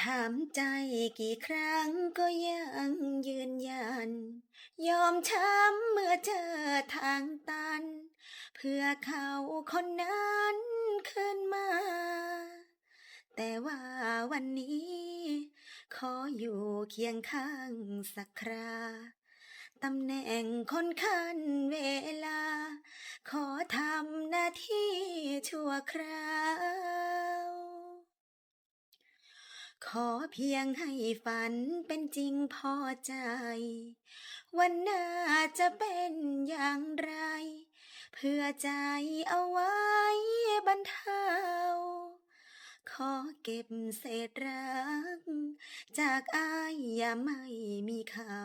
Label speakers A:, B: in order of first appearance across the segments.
A: ถามใจกี่ครั้งก็ยังยืนยัน ยอมช้ำเมื่อเจอทางตัน เพื่อเขาคนนั้นขึ้นมา แต่ว่าวันนี้ ขออยู่เคียงข้างสักคราตำแหน่งคนคันเวลา ขอทำหน้าที่ชั่วครา ขอเพียงให้ฝันเป็นจริงพอใจ วันหน้าจะเป็นอย่างไร เพื่อใจเอาไว้บรรเทาขอเก็บเศษรัก จากอายอย่าไม่มีเขา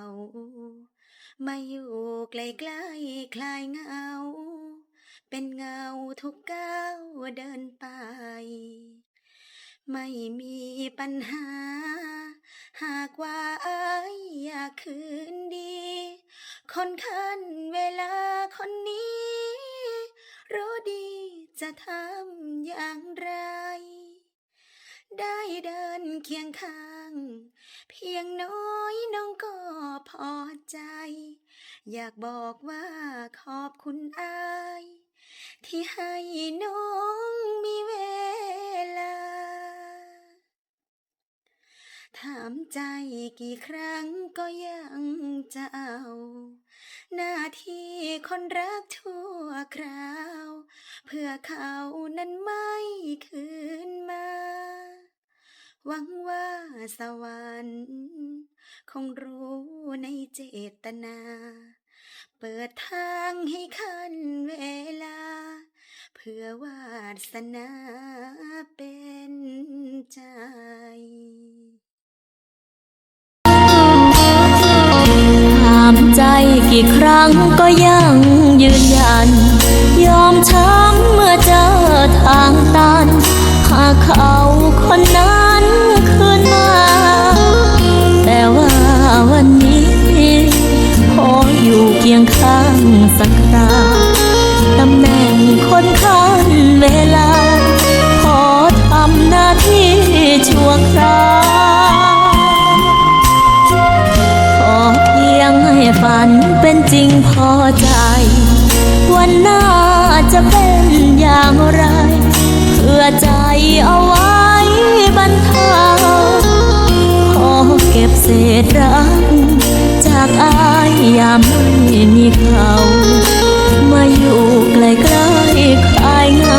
A: มาอยู่ใกล้ๆคลายเงา เป็นเงาทุกก้าวเดินไป ไม่มีปัญหา หากว่าอายอยากคืนดี คนคันเวลาคนนี้ รู้ดีจะทำอย่างไร ได้เดินเคียงข้าง เพียงน้อยน้องก็พอใจ อยากบอกว่าขอบคุณอาย ที่ให้น้อง ถามใจกี่ครั้งก็ยังจะเอา หน้าที่คนรักชั่วคราว เพื่อเขานั้นไม่คืนมา หวังว่าสวรรค์คงรู้ในเจตนา เปิดทางให้คันเวลา เพื่อวาสนาเป็น
B: กี่ครั้งก็ยังยืนยัน ยอมช้ำเมื่อเจอทางตัน หากเขาคนนั้นคืนมา แต่ว่าวันนี้ขออยู่เคียงข้างสักคราตำแหน่งคนข้างเวลา เป็นจริงพอใจ วันหน้าจะเป็นอย่างไร เพื่อใจเอาไว้บรรเทาขอเก็บเศษรักจากอายยามไม่มีเขา มาอยู่ใกล้ๆคลายเงา